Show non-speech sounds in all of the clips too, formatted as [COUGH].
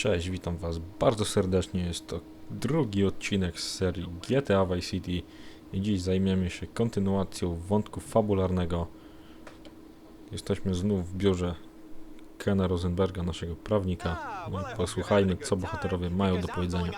Cześć, witam Was bardzo serdecznie. Jest to drugi odcinek z serii GTA Vice City i dziś zajmiemy się kontynuacją wątku fabularnego. Jesteśmy znów w biurze Kena Rosenberga, naszego prawnika. No i posłuchajmy, co bohaterowie mają do powiedzenia.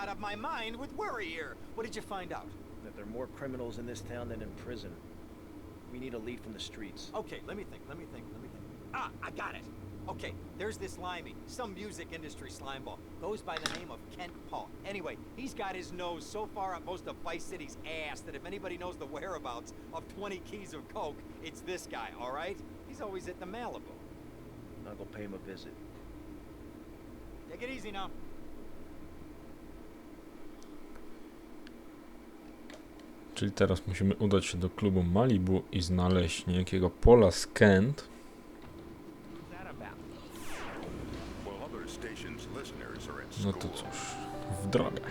We need a lead from the streets. Okay, let me think, let me think, let me think. Ah, I got it. Okay, there's this limey, some music industry slimeball. Goes by the name of Kent Paul. Anyway, he's got his nose so far up most of Vice City's ass that if anybody knows the whereabouts of 20 keys of coke, it's this guy, all right? He's always at the Malibu. I'll go pay him a visit. Take it easy now. Czyli teraz musimy udać się do klubu Malibu i znaleźć niejakiego Paula Skent. No to cóż, w drogę.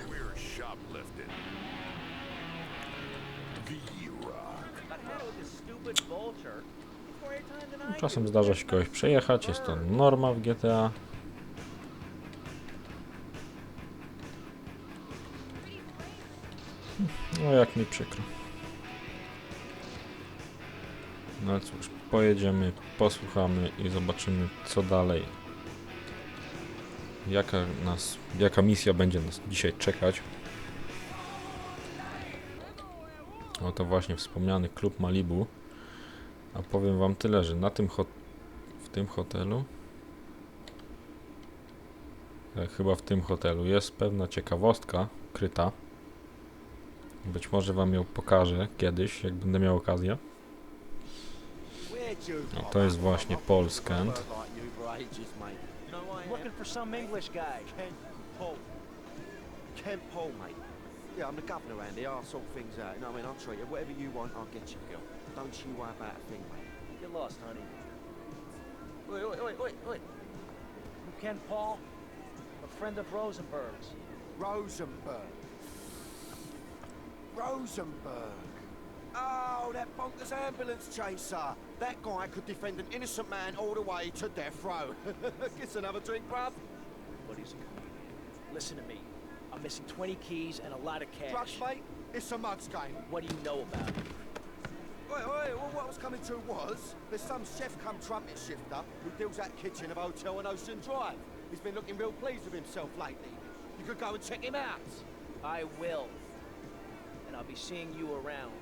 Czasem zdarza się kogoś przejechać, jest to norma w GTA. No jak mi przykro. No cóż, pojedziemy, posłuchamy i zobaczymy co dalej. Jaka nas, jaka misja będzie nas dzisiaj czekać. Oto właśnie wspomniany klub Malibu. A powiem wam tyle, że na tym w tym hotelu e, chyba w tym hotelu jest pewna ciekawostka kryta. Być może wam ją pokażę kiedyś, jak będę miał okazję. No, to jest właśnie. No, I'm looking for some English guy. Ken Paul. Ken Paul, mate. Yeah, I'm the governor around here. I'll sort things out. You know what I mean? I'll treat you. Whatever you want, I'll get you, girl. Don't you worry about a thing, mate. Get lost, honey. Wait, wait, wait, wait, wait. You Ken Paul? A friend of Rosenberg's. Rosenberg. Rosenberg. Oh, that bonkers ambulance chaser. That guy could defend an innocent man all the way to death row. [LAUGHS] Gets another drink, bruv. But he's a. Listen to me. I'm missing 20 keys and a lot of cash. Drugs, mate. It's a mugs game. What do you know about it? Wait, wait, well, what I was coming to was, there's some chef come trumpet shifter who deals that kitchen of hotel on Ocean Drive. He's been looking real pleased with himself lately. You could go and check him out. I will. And I'll be seeing you around.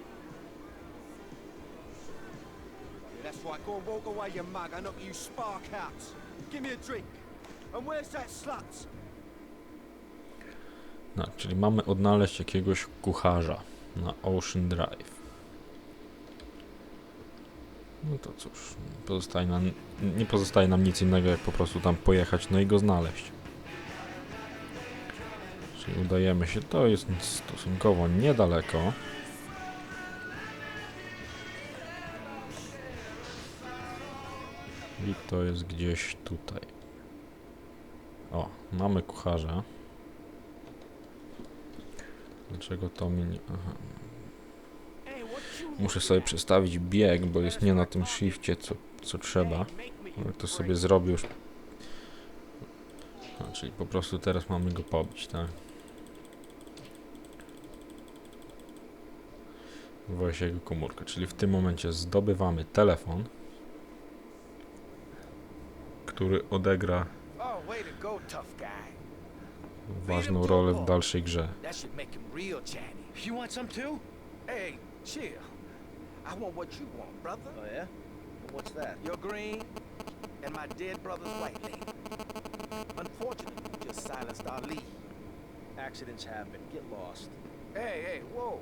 That's right, go and walk away, you mug. I knock you spark out. Give me a drink. And where's that slut? No, czyli mamy odnaleźć jakiegoś kucharza na Ocean Drive. No to cóż, pozostaje nam, nie pozostaje nam nic innego, jak po prostu tam pojechać, no i go znaleźć. Czyli udajemy się, to jest stosunkowo niedaleko. To jest gdzieś tutaj. O, mamy kucharza. Dlaczego to mi nie... Aha. Muszę sobie przestawić bieg, bo jest nie na tym shifcie, co, co trzeba. Ale to sobie zrobię już. A, czyli po prostu teraz mamy go pobić, tak? Jego komórkę. Czyli w tym momencie zdobywamy telefon, który odegra Oh, way to go, tough guy. ważną rolę w dalszej grze. That should make him real chatty. You want some too? Hey, chill. I want what you want, brother. Oh, yeah? What's that? Your green and my dead brother's white lady. Unfortunately, you just silenced our lead. Accidents happen. Get lost. Hey, hey, whoa.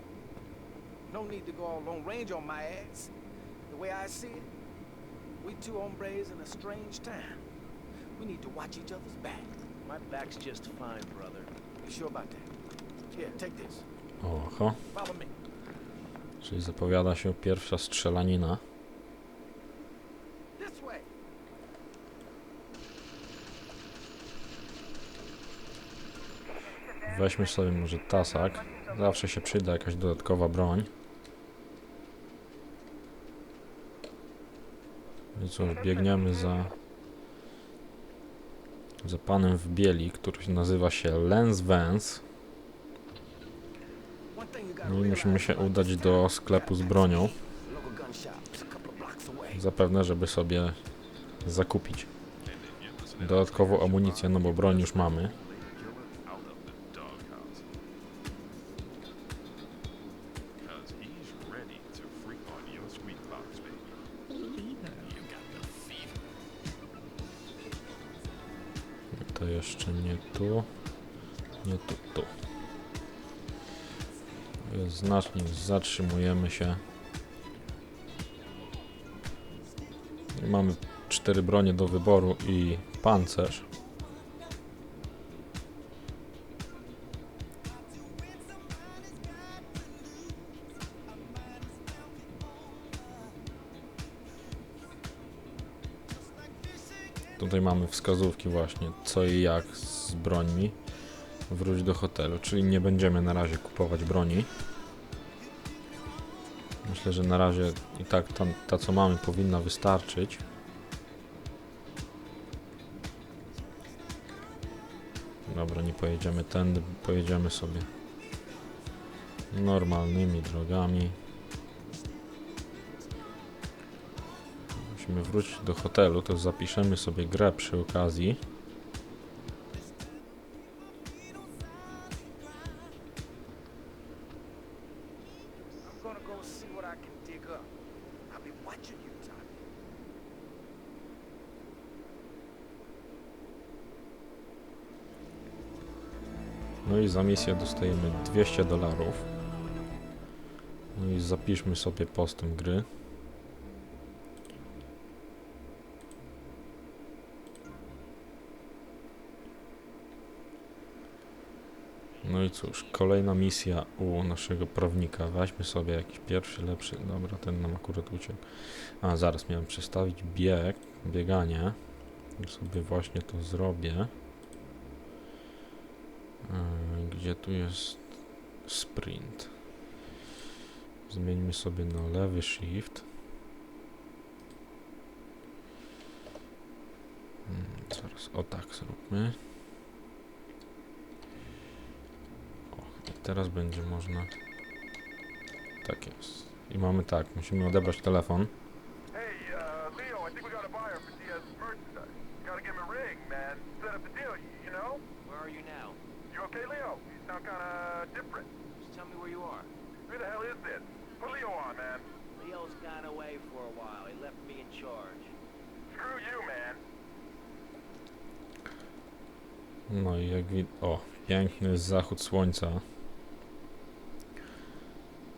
No need to go all long range on my ass. The way I see it, we two hombres in a strange time. We need to watch each other's back. My back's just fine, brother. You sure about that? Here, take this. Oho, Follow me. czyli zapowiada się pierwsza strzelanina. Weźmy sobie może tasak. Zawsze się przyda jakaś dodatkowa broń. I cóż, biegniemy za za panem w bieli, który nazywa się Lens Vance. No i musimy się udać do sklepu z bronią. Zapewne, żeby sobie zakupić dodatkową amunicję, no bo broń już mamy. Jeszcze nie tu, nie tu, tu. Jest znacznik, zatrzymujemy się. Mamy cztery bronie do wyboru i pancerz. Tutaj mamy wskazówki właśnie co i jak z brońmi. Wróć do hotelu, czyli nie będziemy na razie kupować broni. Myślę, że na razie i tak ta, ta co mamy powinna wystarczyć. Dobra, nie pojedziemy tędy, pojedziemy sobie normalnymi drogami. Musimy wrócić do hotelu, to zapiszemy sobie grę przy okazji. No i za misję dostajemy 200 dolarów. No i zapiszmy sobie postęp gry. No i cóż, kolejna misja u naszego prawnika. Weźmy sobie jakiś pierwszy, lepszy. Dobra, ten nam akurat uciekł. A, zaraz miałem przestawić bieg, bieganie. I sobie właśnie to zrobię. Yy, Gdzie tu jest sprint? Zmieńmy sobie na lewy shift. Hmm, Zaraz, o tak zróbmy. O, i teraz będzie można. Tak jest. I mamy tak, musimy odebrać telefon. No i jak widać, o, piękny zachód słońca.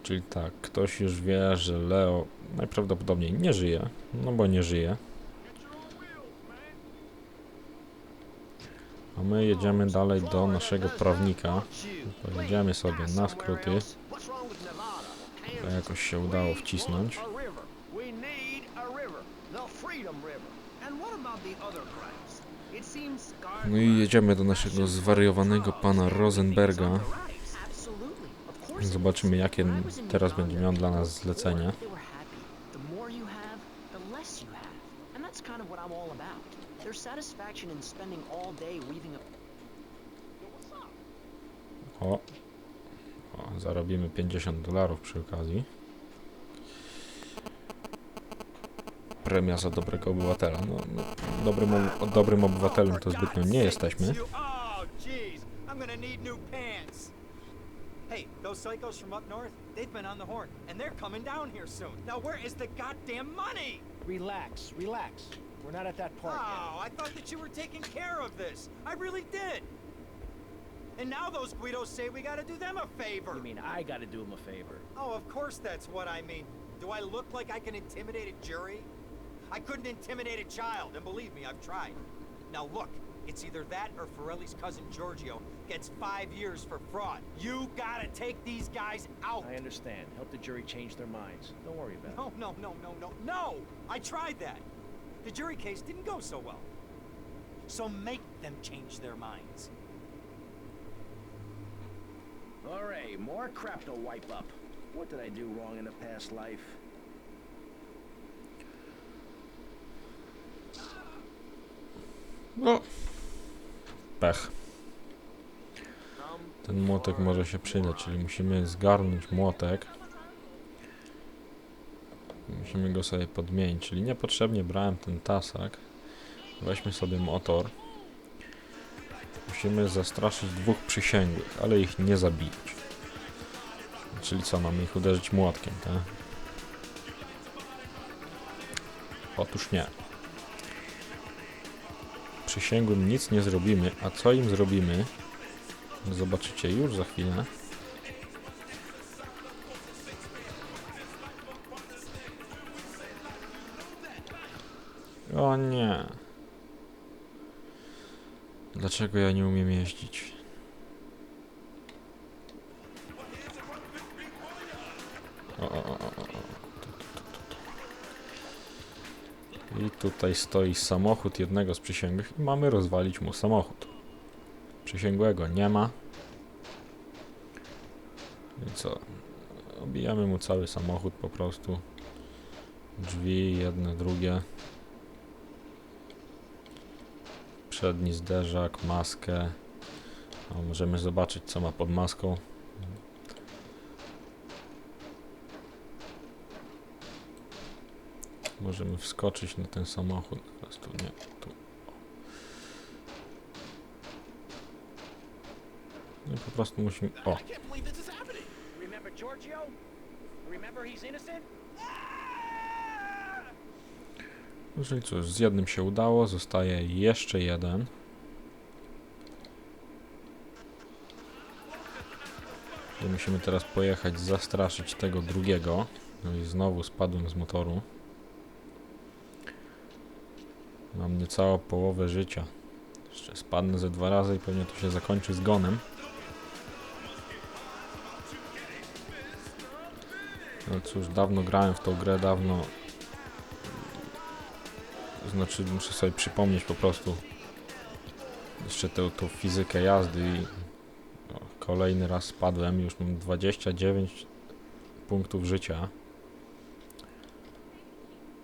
Czyli tak, ktoś już wie, że Leo najprawdopodobniej nie żyje, no bo nie żyje. A my jedziemy dalej do naszego prawnika. Pojedziemy sobie na skróty. To jakoś się udało wcisnąć. No i jedziemy do naszego zwariowanego pana Rosenberga. Zobaczymy, jakie teraz będzie miał dla nas zlecenie. O, o zarobimy 50 dolarów przy okazji. Premia za dobrego obywatela. No, no dobrym, ob- dobrym obywatelem to zbytnio nie jesteśmy. Hey, those psychos from up north, they've been on the horn, and they're coming down here soon. Now, where is the goddamn money? Relax, relax. We're not at that part yet. Oh, I thought that you were taking care of this. I really did. And now those Guidos say we gotta do them a favor. You mean I gotta do them a favor? Oh, of course that's what I mean. Do I look like I can intimidate a jury? I couldn't intimidate a child, and believe me, I've tried. Now look, it's either that or Forelli's cousin Giorgio gets five years for fraud. You gotta take these guys out. I understand. Help the jury change their minds. Don't worry about it. No, no, no, no, no, no! I tried that. The jury case didn't go so well. So make them change their minds. All right, more crap to wipe up. What did I do wrong in a past life? No, pech. Ten młotek może się przydać, czyli musimy zgarnąć młotek. Musimy go sobie podmienić, czyli niepotrzebnie brałem ten tasak. Weźmy sobie motor. Musimy zastraszyć dwóch przysięgłych, ale ich nie zabić. Czyli co, mamy ich uderzyć młotkiem, tak? Otóż nie. Przysięgłym nic nie zrobimy, a co im zrobimy, zobaczycie już za chwilę. O nie. Dlaczego ja nie umiem jeździć? Tutaj stoi samochód jednego z przysięgłych i mamy rozwalić mu samochód. Przysięgłego nie ma. I co? Obijamy mu cały samochód po prostu. Drzwi, jedne, drugie. Przedni zderzak, maskę. O, możemy zobaczyć co ma pod maską. Możemy wskoczyć na ten samochód. Teraz tu nie, tu. No i po prostu musimy. O! Innocent? No Czyli cóż, z jednym się udało, zostaje jeszcze jeden. I musimy teraz pojechać, zastraszyć tego drugiego. No i znowu spadłem z motoru. Mam niecałą połowę życia. Jeszcze spadnę ze dwa razy i pewnie to się zakończy zgonem. No cóż, dawno grałem w tą grę, dawno znaczy muszę sobie przypomnieć po prostu jeszcze tę, tą fizykę jazdy i o, kolejny raz spadłem, już mam 29 punktów życia.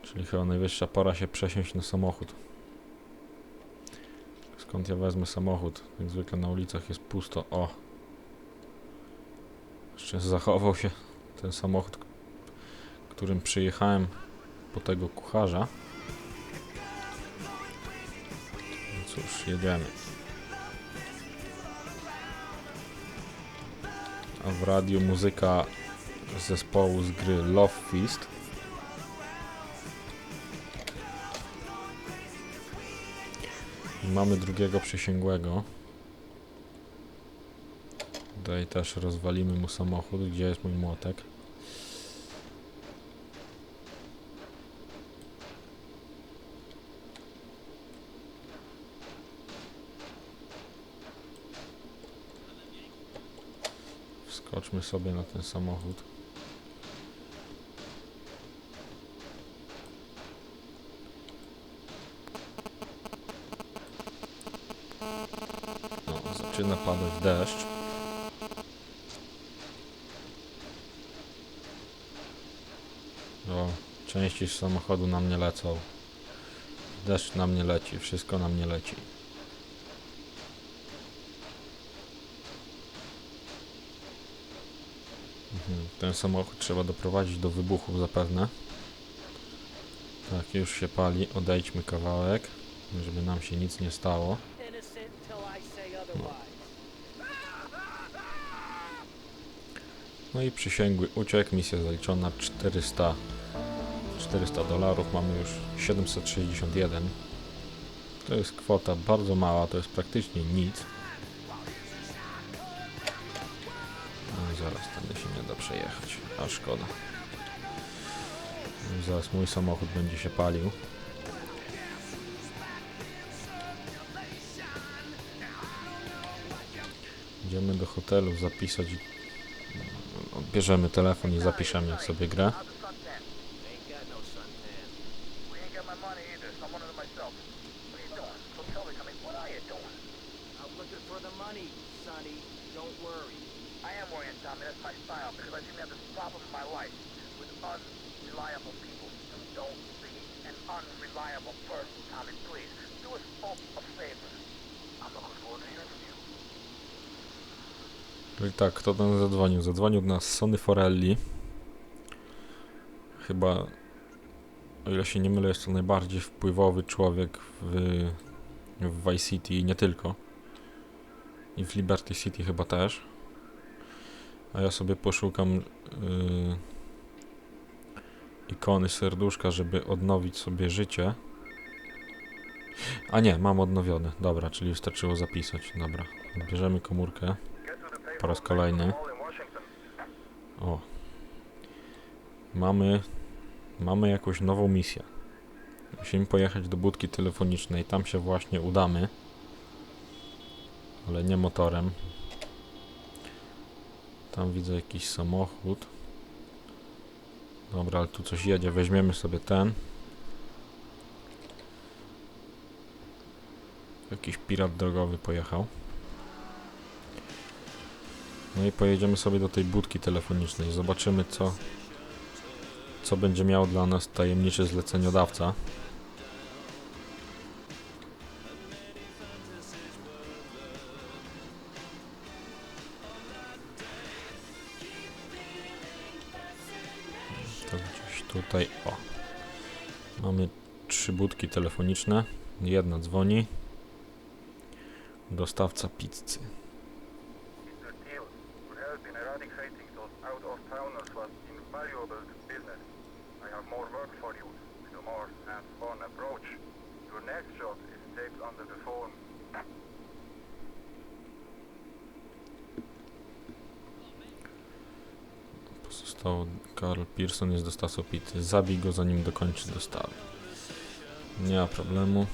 Czyli chyba najwyższa pora się przesiąść na samochód. Skąd ja wezmę samochód? Jak zwykle na ulicach jest pusto. O! Jeszcze zachował się ten samochód, którym przyjechałem po tego kucharza. No cóż, jedziemy. A w radiu muzyka zespołu z gry Love Fist. Mamy drugiego przysięgłego. Tutaj też rozwalimy mu samochód. Gdzie jest mój młotek? Wskoczmy sobie na ten samochód. No, zaczyna padać deszcz. O, części z samochodu na mnie lecą. Deszcz na mnie leci, wszystko na mnie leci. Mhm, Ten samochód trzeba doprowadzić do wybuchu zapewne. Tak, już się pali. Odejdźmy kawałek, żeby nam się nic nie stało. Innocent No i przysięgły uciekł, misja zaliczona 400 400 dolarów, mamy już 761 to jest kwota bardzo mała, to jest praktycznie nic. No zaraz tędy się nie da przejechać, a szkoda. No, zaraz mój samochód będzie się palił. Idziemy do hotelu zapisać Odbierzemy telefon i zapiszemy sobie grę. No you you unreliable person, Tommy, please. Do us both a favor. I'm looking forward to Czyli tak, kto do nas zadzwonił? Zadzwonił do nas Sony Forelli. Chyba, o ile się nie mylę, jest to najbardziej wpływowy człowiek w, w Vice City i nie tylko. I w Liberty City chyba też. A ja sobie poszukam yy, ikony serduszka, żeby odnowić sobie życie. A nie, mam odnowione. Dobra, czyli wystarczyło zapisać. Dobra, bierzemy komórkę. Get to the payphone Po raz kolejny. O. Mamy, mamy jakąś nową misję. Musimy pojechać do budki telefonicznej. Tam się właśnie udamy. Ale nie motorem. Tam widzę jakiś samochód. Dobra, ale tu coś jedzie. Weźmiemy sobie ten. Jakiś pirat drogowy pojechał. No i pojedziemy sobie do tej budki telefonicznej. Zobaczymy co co będzie miał dla nas tajemniczy zleceniodawca. To gdzieś tutaj, o. Mamy trzy budki telefoniczne. Jedna dzwoni. Dostawca pizzy. More work for you more hands-on approach. Your next is taped under the phone. Pozostało Carl Pearson jest dostawcą. Zabij go zanim dokończy dostawy. Nie ma problemu.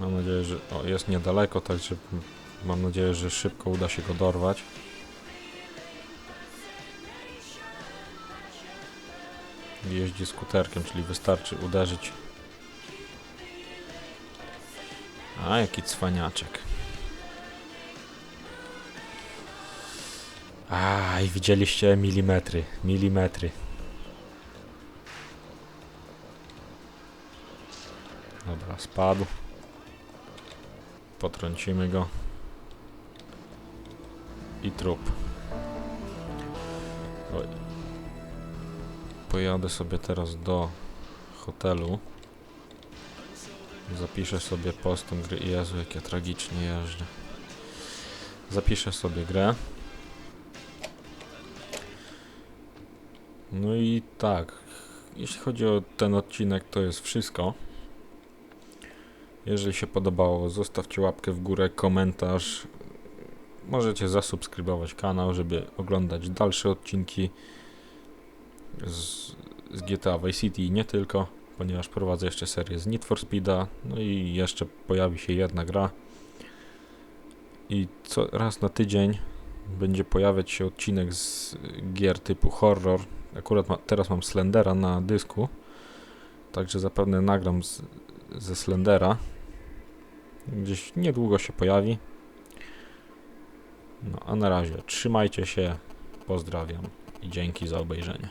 Mam nadzieję, że o, jest niedaleko, także mam nadzieję, że szybko uda się go dorwać. Jeździ skuterkiem, czyli wystarczy uderzyć. A, jaki cwaniaczek. A, i widzieliście milimetry, milimetry. Dobra, spadł. Potrącimy go. I trup. Oj. Pojadę sobie teraz do hotelu. Zapiszę sobie postem gry. Jezu, jak ja tragicznie jeżdżę. Zapiszę sobie grę. No i tak. Jeśli chodzi o ten odcinek, to jest wszystko. Jeżeli się podobało, zostawcie łapkę w górę, komentarz. Możecie zasubskrybować kanał, żeby oglądać dalsze odcinki z, z GTA Vice City i nie tylko, ponieważ prowadzę jeszcze serię z Need for Speeda, no i jeszcze pojawi się jedna gra. I co raz na tydzień będzie pojawiać się odcinek z gier typu horror. Akurat ma, teraz mam Slendera na dysku, także zapewne nagram z, ze Slendera. Gdzieś niedługo się pojawi. No a na razie trzymajcie się, pozdrawiam i dzięki za obejrzenie.